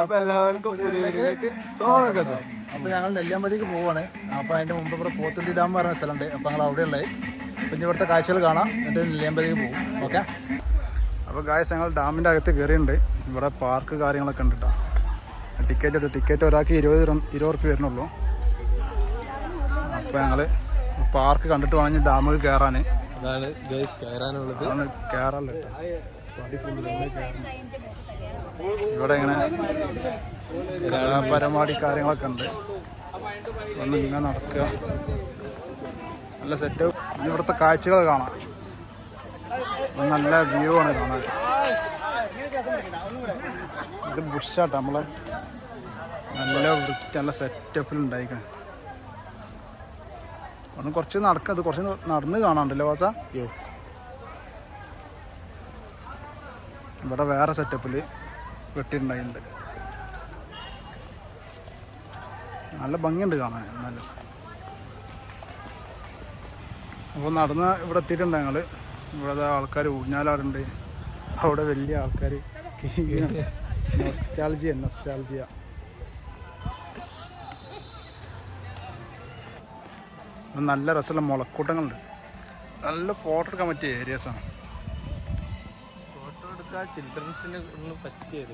അപ്പൊ എല്ലാവർക്കും സ്വാഗതം. അപ്പോൾ ഞങ്ങൾ നെല്ലിയാമ്പതിക്ക് പോവാണ്. അപ്പൊ അതിന്റെ മുമ്പ് ഇവിടെ പോത്തുണ്ടി ഡാം പറഞ്ഞ സ്ഥലമുണ്ട്. അപ്പൊ ഞങ്ങൾ അവിടെ ഉള്ളത് പിന്നെ ഇനി ഇവിടുത്തെ കാഴ്ചകൾ കാണാം. എന്നിട്ട് നെല്ലിയാമ്പതിക്ക് പോകും ഓക്കെ? അപ്പോൾ ഗായസ് ഞങ്ങൾ ഡാമിന്റെ അകത്ത് കയറിയിട്ടുണ്ട് ഇവിടെ പാർക്ക് കാര്യങ്ങളൊക്കെ ഉണ്ട് കേട്ടോ ടിക്കറ്റ് എടുത്ത് ടിക്കറ്റ് ഒരാൾക്ക് ഇരുപത് ഇരുപത് റുപ്യ വരുന്നുള്ളൂ. അപ്പോൾ ഞങ്ങൾ പാർക്ക് കണ്ടിട്ട് വേണമെങ്കിൽ ഡാമിൽ കയറാൻ അതാണ് ഗൈസ് കയറാനുള്ളത് അതാണ് കയറാനുള്ള കേട്ടോ ഇവിടെ ഇങ്ങനെ പരമാവധി കാര്യങ്ങളൊക്കെ ഉണ്ട്. ഒന്ന് ഇങ്ങനെ നടക്കുക. നല്ല സെറ്റ് ഇവിടുത്തെ കാഴ്ചകൾ കാണാം. നല്ല വ്യൂ ആണ് കാണാൻ. ഇത് ബുഷാട്ടോ നമ്മളെ. നല്ല വൃത്തി നല്ല സെറ്റപ്പിൽ ഉണ്ടായിക്കണം ഒന്ന് കുറച്ച് നടക്കുക ഇത് കുറച്ച് നടന്ന് കാണാണ്ടല്ലോ വാസ? യെസ് ഇവിടെ വേറെ സെറ്റപ്പിൽ വെട്ടിയിട്ടുണ്ടായിട്ടുണ്ട് നല്ല ഭംഗിയുണ്ട് കാണാൻ നല്ല അപ്പോൾ നടന്ന് ഇവിടെ എത്തിയിട്ടുണ്ട് ഇവിടെ ആൾക്കാർ ഊഞ്ഞാലാറുണ്ട് അവിടെ വലിയ ആൾക്കാർ നൊസ്റ്റാൾജിയ നൊസ്റ്റാൾജിയ നല്ല രസമുള്ള മുളക്കൂട്ടങ്ങളുണ്ട്. നല്ല ഫോട്ടോ എടുക്കാൻ പറ്റിയ ഏരിയാസാണ് ഫോട്ടോ ആ ചിൽഡ്രൻസിന് ഒന്നും പറ്റിയത്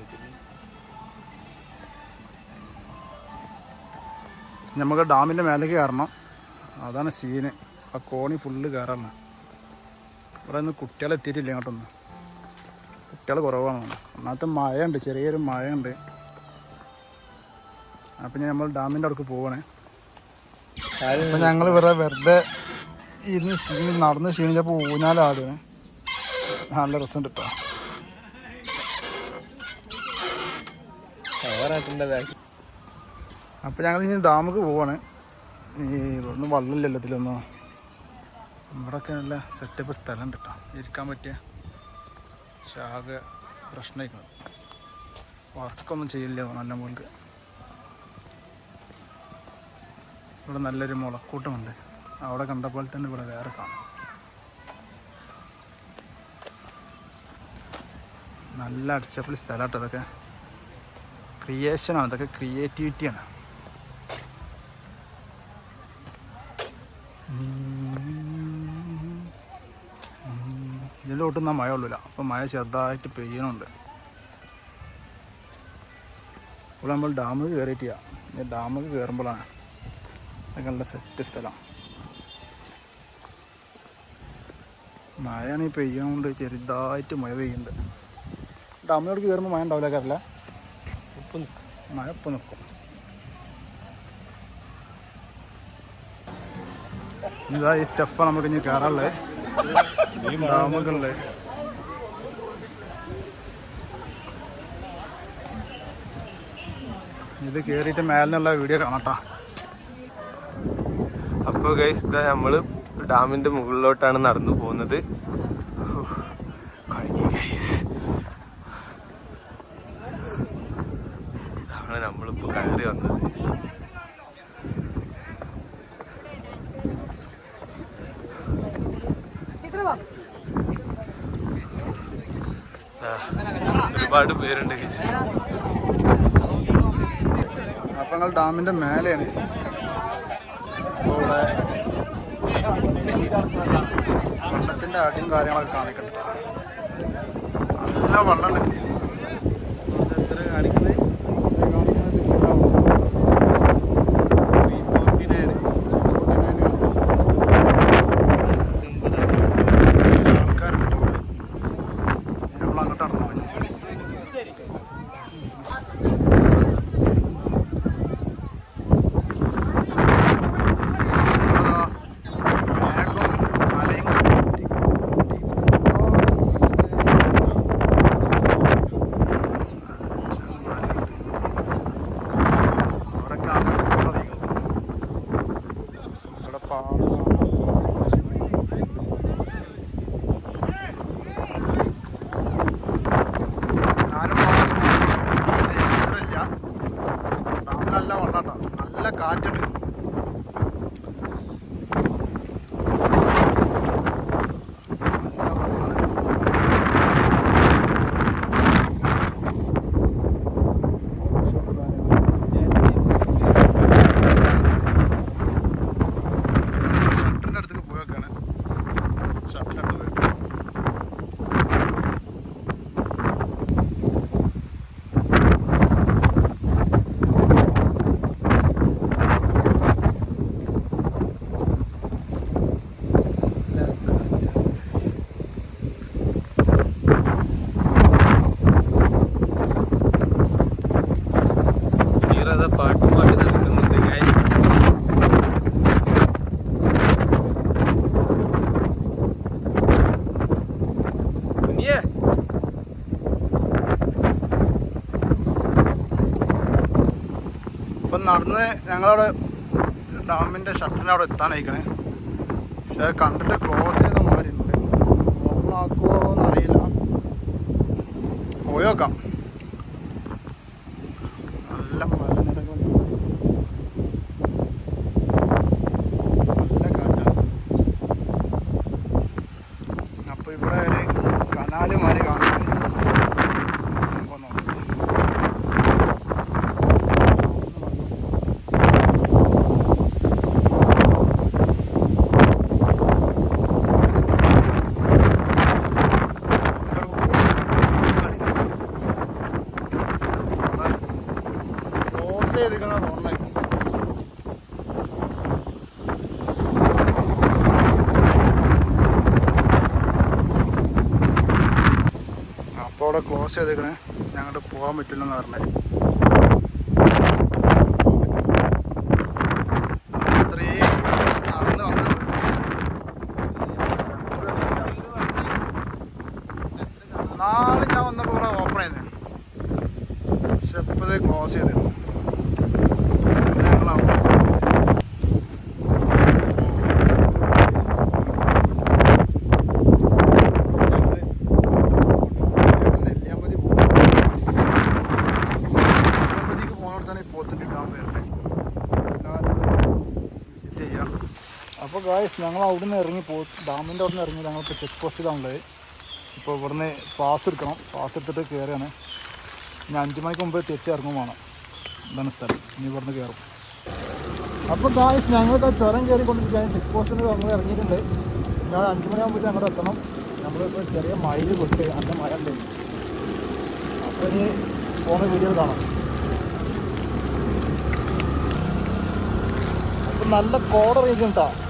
നമുക്ക് ഡാമിന്റെ മേലേക്ക് കയറണം. അതാണ് സീന് ആ കോണി ഫുള്ള് കയറണം. ഇവിടെ നിന്ന് കുട്ടികളെ എത്തിയിട്ടില്ല ഇങ്ങോട്ടൊന്നും. കുട്ടികൾ കുറവാണ് ഒന്നാമത്തെ മഴയുണ്ട് ചെറിയൊരു മഴയുണ്ട്. അപ്പം ഞാൻ നമ്മൾ ഡാമിന്റെ അടുക്ക് പോവണേ. അപ്പം ഞങ്ങൾ ഇവിടെ വെറുതെ ഇരുന്ന് സീൻ നടന്ന് ക്ഷീണിച്ചപ്പോൾ ഊഞ്ഞാലാടുകയാണ്. നല്ല രസമുണ്ട് കേട്ടോ അപ്പം ഞങ്ങൾ ഇനി ഡാമിക്ക് പോവാണ്. ഈ ഇവിടുന്ന് വെള്ളമില്ലല്ലോ ഇതിലൊന്നും ഇവിടെയൊക്കെ നല്ല സെറ്റപ്പ് സ്ഥലം കേട്ടോ ഇരിക്കാൻ പറ്റിയ പക്ഷെ ആകെ പ്രശ്നമായിക്കണം വർക്കൊന്നും ചെയ്യില്ല നല്ല മുൾക്ക്. ഇവിടെ നല്ലൊരു മുളക്കൂട്ടമുണ്ട്. അവിടെ കണ്ട പോലെ തന്നെ ഇവിടെ വേറെ സാധനം. നല്ല അടിച്ചപ്പൊളി സ്ഥലമാട്ടോ ഇതൊക്കെ. ക്രിയേഷനാണ് ഇതൊക്കെ ക്രിയേറ്റിവിറ്റിയാണ് ഇതിലോട്ടൊന്നും മഴ ഉള്ളില്ല അപ്പം മഴ ചെറുതായിട്ട് പെയ്യണുണ്ട്. ഇപ്പോൾ നമ്മൾ ഡാമിൽ കയറിയിട്ടില്ല ഡാമിൽ കയറുമ്പോഴാണ് അതൊക്കെ നല്ല സെറ്റ് സ്ഥലം. മഴയാണ് ഈ പെയ്യുന്നതുകൊണ്ട് ചെറുതായിട്ട് മഴ പെയ്യുന്നുണ്ട്. ഡാമിലോട്ട് കയറുമ്പോൾ മഴ ഉണ്ടാവില്ല കയറില്ല ഉപ്പ് മഴ ഇപ്പം നിൽക്കും ഇതാ ഈ സ്റ്റെപ്പാണ് നമുക്ക് ഇനി കയറാനുള്ളത് ഡാമുകളിലെ ഇത് കയറിയിട്ട് മേലിനുള്ള വീഡിയോ കാണട്ടാ. അപ്പോൾ ഗൈസ് ഇതാ നമ്മൾ ഡാമിന്റെ മുകളിലോട്ടാണ് നടന്നു പോകുന്നത്. ഇതാണ് നമ്മളിപ്പോ കയറി വന്നത്. ഒരുപാട് പേരുണ്ട് അപ്പങ്ങൾ ഡാമിന്റെ മേലെയാണ്. വെള്ളത്തിന്റെ അടിയും കാര്യങ്ങളൊക്കെ കാണിക്കണ്ട നല്ല വെള്ളമുണ്ട്. നല്ല ഇപ്പം നടന്ന് ഞങ്ങളവിടെ ഡാമിന്റെ ഷട്ടറിന്റെ അവിടെ എത്താനായിക്കണേ പക്ഷെ കണ്ടിട്ട് ക്ലോസ് ചെയ്ത മാറിയിട്ടുണ്ട് ഓപ്പൺ ആക്കുമോ എന്നറിയില്ല. പോയി നോക്കാം നല്ല മലനിരകളുണ്ട് നല്ല കാറ്റാണ് അപ്പോൾ ഇവിടെ ഒരു കനാല് മാതിരി കാണുന്നുണ്ട് സംഭവം നോക്കാം ക്ലോസ് ചെയ്തിരിക്കണ തോന്നണേ അവിടെ ക്ലോസ് ചെയ്തേക്കണേ. ഞങ്ങോട്ട് പോകാൻ പറ്റില്ലെന്ന് പറഞ്ഞേ അത്രയും നടന്ന് വന്ന നാളെ ഞാൻ വന്നപ്പോൾ ഇവിടെ ഓപ്പൺ ചെയ്തേ പക്ഷെ ഇപ്പത് ക്ലോസ് ചെയ്ത് ഞങ്ങളവിടെ നെല്ലിയാമ്പതി പോകും നെല്ലിയാമ്പതിക്ക് പോകുന്നിടത്താണ് ഈ പോത്തിന്റെ ഡാം വരണ്ടേ വിസിറ്റ് ചെയ്യാം ഗായ്സ് ഞങ്ങൾ അവിടുന്ന് ഇറങ്ങി പോ ഡാമിന്റെ അവിടെ നിന്ന് ഇറങ്ങി ഞങ്ങളിപ്പോൾ ചെക്ക് പോസ്റ്റിലാണുള്ളത് ഇപ്പോൾ ഇവിടുന്ന് പാസ് എടുക്കണം. പാസ് എടുത്തിട്ട് കയറുകയാണ് ഇനി അഞ്ച് മണിക്ക് മുമ്പ് തിരിച്ചിറങ്ങും വേണം. ഇതാണ് സ്ഥലം. ഇനി ഇവിടുന്ന് കയറും അപ്പോൾ ഗായ്സ് ഞങ്ങൾ ആ ചുരം കയറിക്കൊണ്ടിരിക്കുകയാണ്. ചെക്ക് പോസ്റ്റിൽ നമ്മൾ ഇറങ്ങിയിട്ടുണ്ട്. ഞാൻ അഞ്ച് മണിയാകുമ്പോൾ ഞങ്ങളുടെ എത്തണം. നമ്മളിപ്പോൾ ചെറിയ മയിൽ കൊട്ട് നല്ല മഴ ഉണ്ട്. അപ്പോൾ ഇനി പോകുന്ന വീഡിയോ കാണാം. നല്ല കോടറിയിട്ടാ നല്ല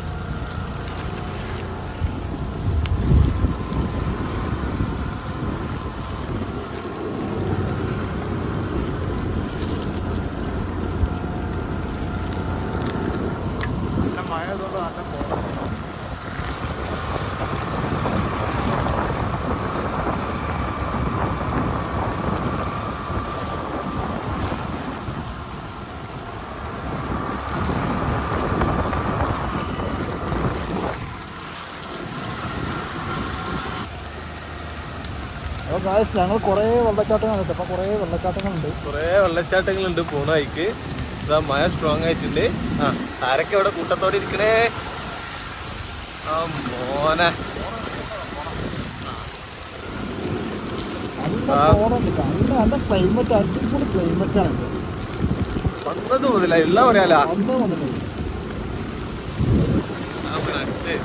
മഴ ആയതുകൊണ്ട് നല്ല കോട അപ്പോൾ ഞങ്ങൾ കുറേ വെള്ളച്ചാട്ടങ്ങളുണ്ട്. അപ്പം കുറേ വെള്ളച്ചാട്ടങ്ങളുണ്ട്. കുറേ വെള്ളച്ചാട്ടങ്ങളുണ്ട് പോണ വഴിക്ക് ഇതാ മഴ സ്ട്രോങ് ആയിട്ടുണ്ട്. ആ ആരൊക്കെ ഇവിടെ കൂട്ടത്തോടെ ഇരിക്കണേ? ആ മോനെ. ക്ലൈമറ്റ് ഇത് വന്നത് മുതലാ എല്ലാം പറയാല അന്ന് വന്നിട്ടുണ്ട് അടുത്ത്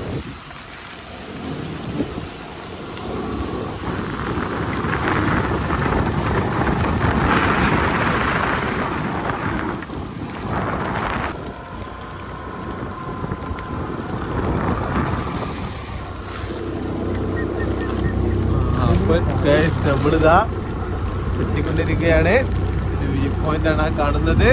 അപ്പൊ നമ്മളിതാ എത്തിക്കൊണ്ടിരിക്കുകയാണ് വ്യൂ പോയിന്റ് ആണ് ആ കാണുന്നത്.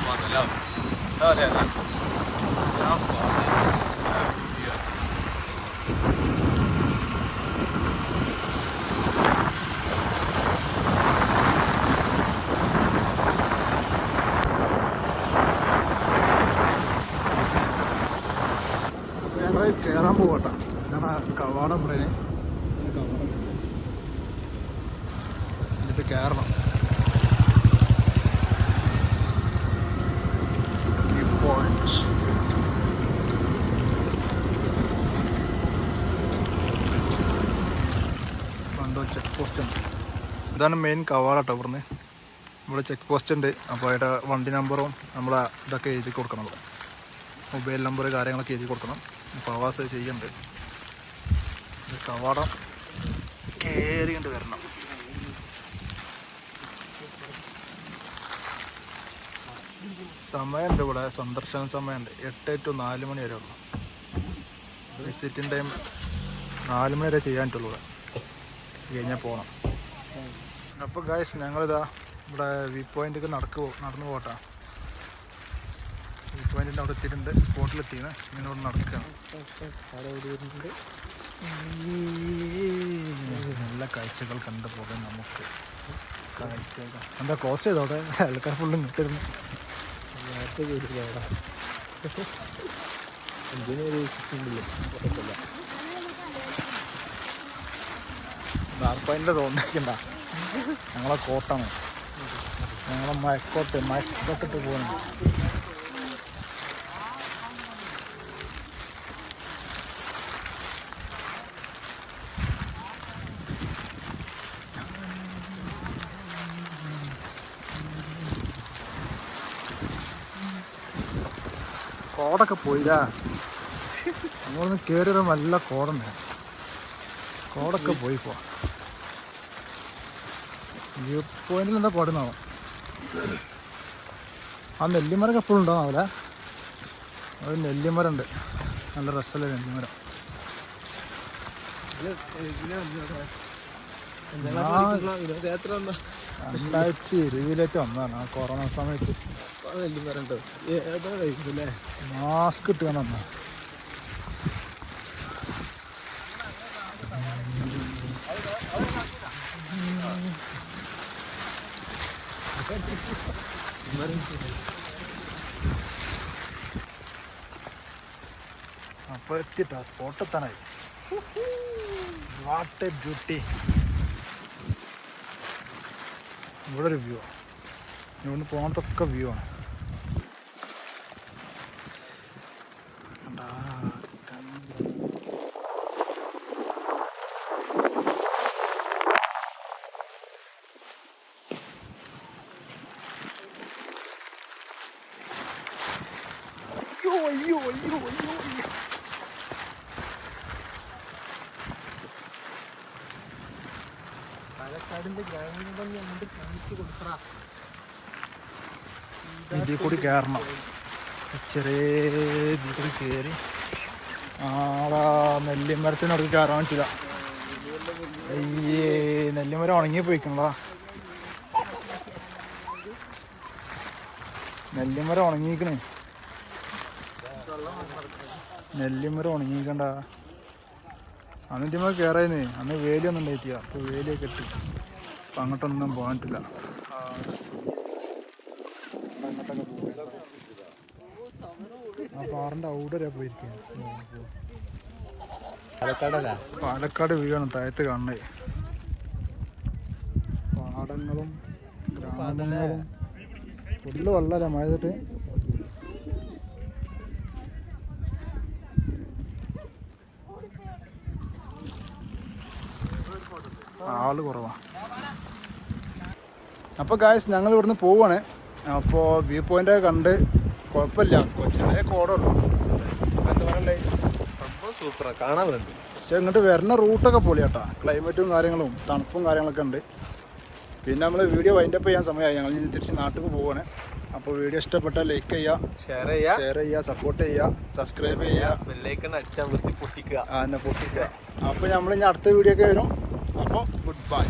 വന്നവർക്ക് അതെ എന്താ പറയാ? ഞാൻ പറഞ്ഞ ആ video. അപ്പോൾ ഞങ്ങൾ കയറാൻ പോകട്ടെ ആ കവാടം ഇവിടെ എന്നിട്ട് കയറണം ഇതാണ് മെയിൻ കവാടട്ടോ ഇവിടുന്ന്. ഇവിടെ ചെക്ക് പോസ്റ്റ് ഉണ്ട്. അപ്പോൾ അതിന്റെ വണ്ടി നമ്പറും നമ്മളെ ഇതൊക്കെ എഴുതി കൊടുക്കണം. മൊബൈൽ നമ്പർ കാര്യങ്ങളൊക്കെ എഴുതി കൊടുക്കണം. അപ്പോൾ ചെയ്യണ്ട് കവാടം കയറിയിട്ട് വരണം. സമയമുണ്ട് ഇവിടെ സന്ദർശന സമയമുണ്ട്. എട്ട് ടു നാല് മണി വരെ ഉള്ളു. വിസിറ്റിംഗ് ടൈം നാല് മണി വരെ ചെയ്യാൻ പറ്റുള്ളൂ ഇവിടെ. കഴിഞ്ഞാൽ പോകണം അപ്പോൾ ഗായ്സ് ഞങ്ങളിതാ ഇവിടെ വ്യൂ പോയിന്റൊക്കെ നടക്ക് നടന്നു പോകട്ടെ വ്യൂ അവിടെ എത്തിയിട്ടുണ്ട്. സ്പോട്ടിലെത്തിയാണ്. ഇങ്ങനെ അവിടെ നടക്കുകയാണ് നല്ല കാഴ്ചകൾ കണ്ടു പോകാൻ നമുക്ക്. കാഴ്ചകൾ എന്താ കോസ് അവിടെ? ആൾക്കാർ ഫുള്ള് നിൽക്കുന്നു ഡാർപ്പായിന്റെ തോന്നിക്കണ്ട ഞങ്ങളെ കോട്ടാണ്. ഞങ്ങളെ മയക്കോട്ട് മയക്കോട്ടിട്ട് പോകുന്നു കോടൊക്കെ പോയില്ല നമ്മളൊന്ന് കയറിയത് നല്ല കോടന്നെ കോടൊക്കെ പോയി പോ വ്യൂ പോയിന്റിൽ എന്താ കോടുന്നാവോ ആ നെല്ലിമരൊക്കെ എപ്പോഴും ഉണ്ടാവില്ല ഒരു നെല്ലിമരം ഉണ്ട് നല്ല രസമല്ലേ നെല്ലിമരം വന്ന രണ്ടായിരത്തി ഇരുപതിലേക്ക് വന്നതാണ്. ആ കൊറോണ സമയത്ത്. മാസ്ക് ഇട്ട് വന്നതാ. അപ്പോൾ എത്തിട്ടാ സ്പോട്ട് എത്താനായി. വാട്ട് ബ്യൂട്ടി ഇവിടെ ഒരു വ്യൂ ഇവിടുന്ന് പോകണത്തൊക്കെ വ്യൂ ആണ്. അയ്യോ അയ്യോ അയ്യോ അയ്യോ ഇതിൽ കൂടി കയറണം. ചെറിയ ഇതിൽ കൂടി കയറി. ആടാ നെല്ലിമരത്തിനടുത്ത് കയറാൻ പറ്റില്ല. അയ്യേ നെല്ലിമരം ഉണങ്ങി പോയിക്കണടാ. നെല്ലിമരം ഉണങ്ങിക്കണേ. നെല്ലിമരം ഉണങ്ങിക്കണ്ട. അന്ന് ഇതിമ കയറായിരുന്നേ അന്ന് വേലിയൊന്നും ഉണ്ടായിട്ടില്ല. അപ്പോൾ വേലിയൊക്കെ ഇട്ട് അപ്പം അങ്ങോട്ടൊന്നും പോകാൻ പറ്റില്ല അങ്ങോട്ടൊക്കെ പോകാം ആ പാറിന്റെ അവിടെ വരെ പോയിരിക്കുകയാണ്. പാലക്കാട് വീഴാണ് താഴത്ത് കാണുന്നത് പാടങ്ങളും ഗ്രാമങ്ങളും ഫുള്ള് വെള്ളമല്ല മഴ തൊട്ട് ആൾ കുറവാ. അപ്പോൾ ഗായസ് ഞങ്ങൾ ഇവിടുന്ന് പോവാണ്. അപ്പോൾ വ്യൂ പോയിന്റ് കണ്ട് കുഴപ്പമില്ല. ചെറിയ കോടുള്ളൂ എന്താ പറയണ്ടേ? സംഭവം സൂപ്പറാ കാണാൻ വേണ്ടി പക്ഷെ ഇങ്ങോട്ട് വരുന്ന റൂട്ടൊക്കെ പൊളിയാട്ടാ. ക്ലൈമറ്റും കാര്യങ്ങളും തണുപ്പും കാര്യങ്ങളൊക്കെ ഉണ്ട്. പിന്നെ നമ്മൾ വീഡിയോ വൈൻഡപ്പ് ചെയ്യാൻ സമയമായി. ഞങ്ങൾ ഇനി തിരിച്ച് നാട്ടിൽ പോവാണ്. അപ്പോൾ വീഡിയോ ഇഷ്ടപ്പെട്ടാൽ ലൈക്ക് ചെയ്യുക ഷെയർ ചെയ്യാ. ഷെയർ ചെയ്യുക സപ്പോർട്ട് ചെയ്യുക സബ്സ്ക്രൈബ് ചെയ്യുക ബെല്ലൈക്കൺ അടിച്ചമർത്തി പൊട്ടിക്കുക. ആ എന്നെ പൊട്ടിക്കുക. അപ്പോൾ നമ്മൾ ഇനി അടുത്ത വീഡിയോ ഒക്കെ വരും. അപ്പോൾ ഗുഡ് ബൈ